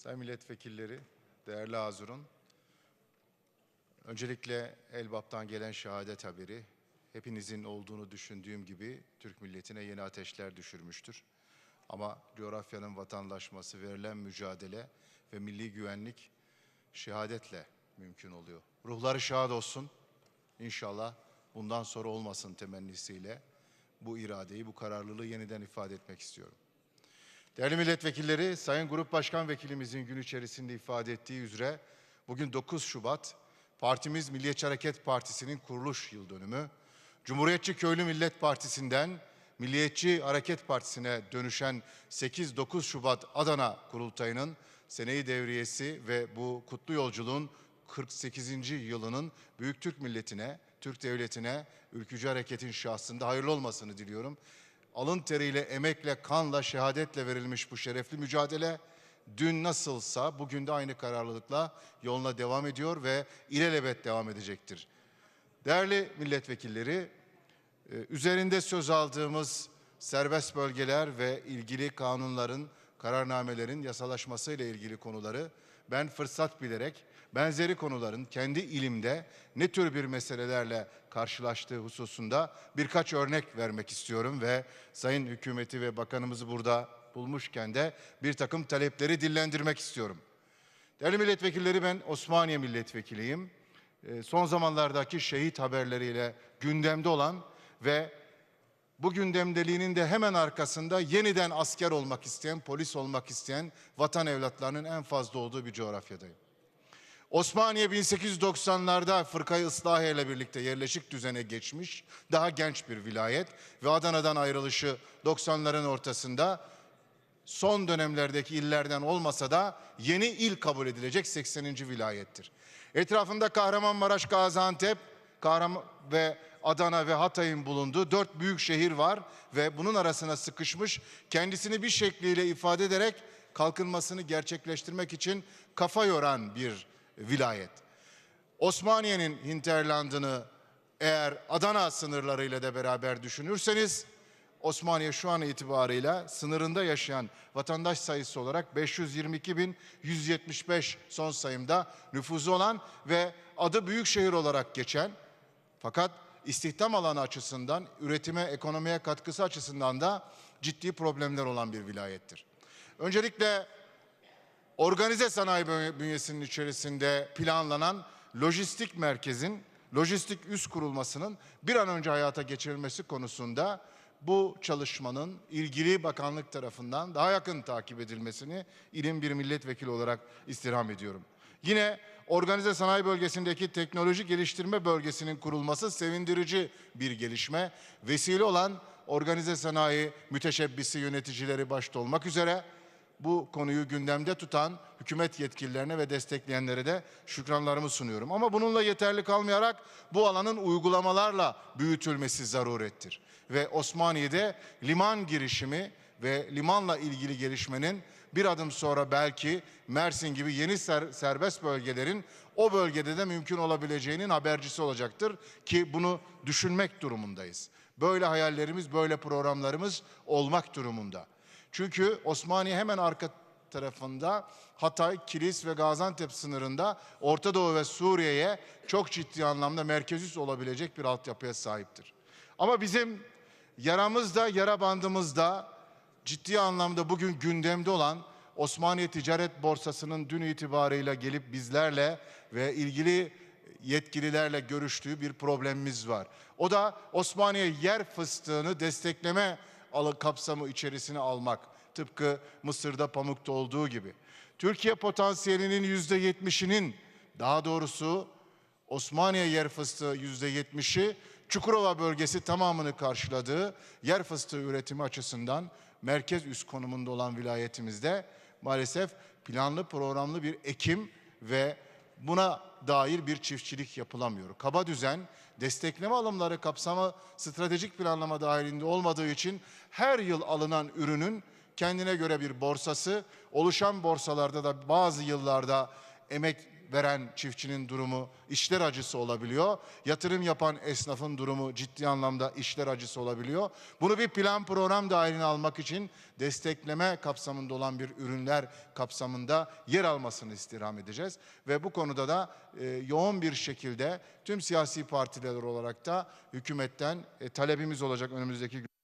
Sayın milletvekilleri, değerli Hazurun. Öncelikle Elbap'tan gelen şehadet haberi hepinizin olduğunu düşündüğüm gibi Türk milletine yeni ateşler düşürmüştür. Ama coğrafyanın vatandaşması, verilen mücadele ve milli güvenlik şehadetle mümkün oluyor. Ruhları şad olsun. İnşallah bundan sonra olmasın temennisiyle bu iradeyi, bu kararlılığı yeniden ifade etmek istiyorum. Değerli milletvekilleri, Sayın Grup Başkan Vekilimizin gün içerisinde ifade ettiği üzere bugün 9 Şubat partimiz Milliyetçi Hareket Partisi'nin kuruluş yıl dönümü. Cumhuriyetçi Köylü Millet Partisi'nden Milliyetçi Hareket Partisi'ne dönüşen 8-9 Şubat Adana Kurultayı'nın seneyi devriyesi ve bu kutlu yolculuğun 48. yılının Büyük Türk milletine, Türk devletine, ülkücü hareketin şahsında hayırlı olmasını diliyorum alın teriyle, emekle, kanla, şehadetle verilmiş bu şerefli mücadele dün nasılsa bugün de aynı kararlılıkla yoluna devam ediyor ve ilelebet devam edecektir. Değerli milletvekilleri, e, üzerinde söz aldığımız serbest bölgeler ve ilgili kanunların, kararnamelerin yasalaşması ile ilgili konuları ben fırsat bilerek benzeri konuların kendi ilimde ne tür bir meselelerle karşılaştığı hususunda birkaç örnek vermek istiyorum ve Sayın Hükümeti ve Bakanımızı burada bulmuşken de bir takım talepleri dillendirmek istiyorum. Değerli milletvekilleri ben Osmaniye milletvekiliyim. Ee, Son zamanlardaki şehit haberleriyle gündemde olan ve bu gündemdeliğinin de hemen arkasında yeniden asker olmak isteyen, polis olmak isteyen vatan evlatlarının en fazla olduğu bir coğrafyadayım. Osmaniye 1890'larda fırkayı ıslahiye ile birlikte yerleşik düzene geçmiş, daha genç bir vilayet ve Adana'dan ayrılışı 90'ların ortasında son dönemlerdeki illerden olmasa da yeni il kabul edilecek 80. vilayettir. Etrafında Kahramanmaraş, Gaziantep, Kahraman ve Adana ve Hatay'ın bulunduğu dört büyük şehir var ve bunun arasına sıkışmış kendisini bir şekliyle ifade ederek kalkınmasını gerçekleştirmek için kafa yoran bir vilayet. Osmaniye'nin hinterlandını eğer Adana sınırlarıyla da beraber düşünürseniz Osmaniye şu an itibarıyla sınırında yaşayan vatandaş sayısı olarak 522.175 son sayımda nüfuzu olan ve adı büyük şehir olarak geçen fakat istihdam alanı açısından, üretime, ekonomiye katkısı açısından da ciddi problemler olan bir vilayettir. Öncelikle organize sanayi bünyesinin içerisinde planlanan lojistik merkezin, lojistik üs kurulmasının bir an önce hayata geçirilmesi konusunda bu çalışmanın ilgili bakanlık tarafından daha yakın takip edilmesini ilim bir milletvekili olarak istirham ediyorum. Yine organize sanayi bölgesindeki teknoloji geliştirme bölgesinin kurulması sevindirici bir gelişme. Vesile olan organize sanayi müteşebbisi yöneticileri başta olmak üzere bu konuyu gündemde tutan hükümet yetkililerine ve destekleyenlere de şükranlarımı sunuyorum. Ama bununla yeterli kalmayarak bu alanın uygulamalarla büyütülmesi zarurettir. Ve Osmaniye'de liman girişimi ve limanla ilgili gelişmenin bir adım sonra belki Mersin gibi yeni ser, serbest bölgelerin o bölgede de mümkün olabileceğinin habercisi olacaktır ki bunu düşünmek durumundayız. Böyle hayallerimiz, böyle programlarımız olmak durumunda. Çünkü Osmaniye hemen arka tarafında Hatay, Kilis ve Gaziantep sınırında Orta Doğu ve Suriye'ye çok ciddi anlamda merkez üs olabilecek bir altyapıya sahiptir. Ama bizim yaramızda, yara bandımızda ciddi anlamda bugün gündemde olan Osmaniye Ticaret Borsası'nın dün itibarıyla gelip bizlerle ve ilgili yetkililerle görüştüğü bir problemimiz var. O da Osmaniye yer fıstığını destekleme kapsamı içerisine almak. Tıpkı Mısır'da pamukta olduğu gibi. Türkiye potansiyelinin yüzde yetmişinin daha doğrusu Osmaniye yer fıstığı yüzde yetmişi Çukurova bölgesi tamamını karşıladığı yer fıstığı üretimi açısından merkez üst konumunda olan vilayetimizde maalesef planlı programlı bir ekim ve buna dair bir çiftçilik yapılamıyor. Kaba düzen destekleme alımları kapsamı stratejik planlama dahilinde olmadığı için her yıl alınan ürünün kendine göre bir borsası, oluşan borsalarda da bazı yıllarda emek veren çiftçinin durumu işler acısı olabiliyor. Yatırım yapan esnafın durumu ciddi anlamda işler acısı olabiliyor. Bunu bir plan program dahiline almak için destekleme kapsamında olan bir ürünler kapsamında yer almasını istirham edeceğiz. Ve bu konuda da e, yoğun bir şekilde tüm siyasi partiler olarak da hükümetten e, talebimiz olacak önümüzdeki gün.